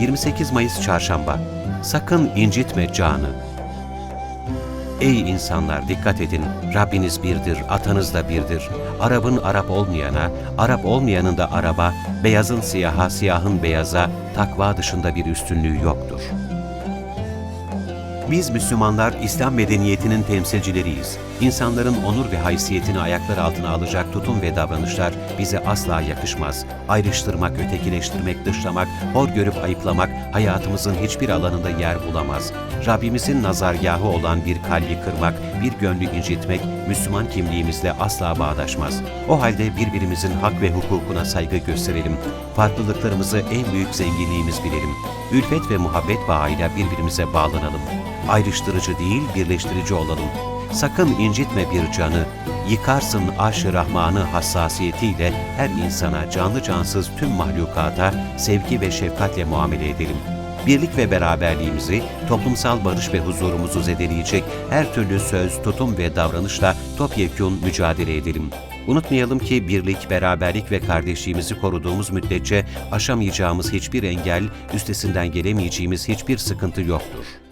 28 Mayıs Çarşamba Sakın incitme canı. Ey insanlar dikkat edin, Rabbiniz birdir, atanız da birdir. Arap'ın Arap olmayana, Arap olmayanın da Arap'a, beyazın siyaha, siyahın beyaza, takva dışında bir üstünlüğü yoktur. Biz Müslümanlar İslam medeniyetinin temsilcileriyiz. İnsanların onur ve haysiyetini ayaklar altına alacak tutum ve davranışlar bize asla yakışmaz. Ayrıştırmak, ötekileştirmek, dışlamak, hor görüp ayıplamak hayatımızın hiçbir alanında yer bulamaz. Rabbimizin nazargahı olan bir kalbi kırmak, bir gönlü incitmek Müslüman kimliğimizle asla bağdaşmaz. O halde birbirimizin hak ve hukukuna saygı gösterelim. Farklılıklarımızı en büyük zenginliğimiz bilelim. Ülfet ve muhabbet bağıyla birbirimize bağlanalım. Ayrıştırıcı değil, birleştirici olalım. Sakın incitme bir canı, yıkarsın aş-ı rahmanı hassasiyetiyle her insana, canlı cansız tüm mahlukata sevgi ve şefkatle muamele edelim. Birlik ve beraberliğimizi, toplumsal barış ve huzurumuzu zedeleyecek her türlü söz, tutum ve davranışla topyekun mücadele edelim. Unutmayalım ki birlik, beraberlik ve kardeşliğimizi koruduğumuz müddetçe aşamayacağımız hiçbir engel, üstesinden gelemeyeceğimiz hiçbir sıkıntı yoktur.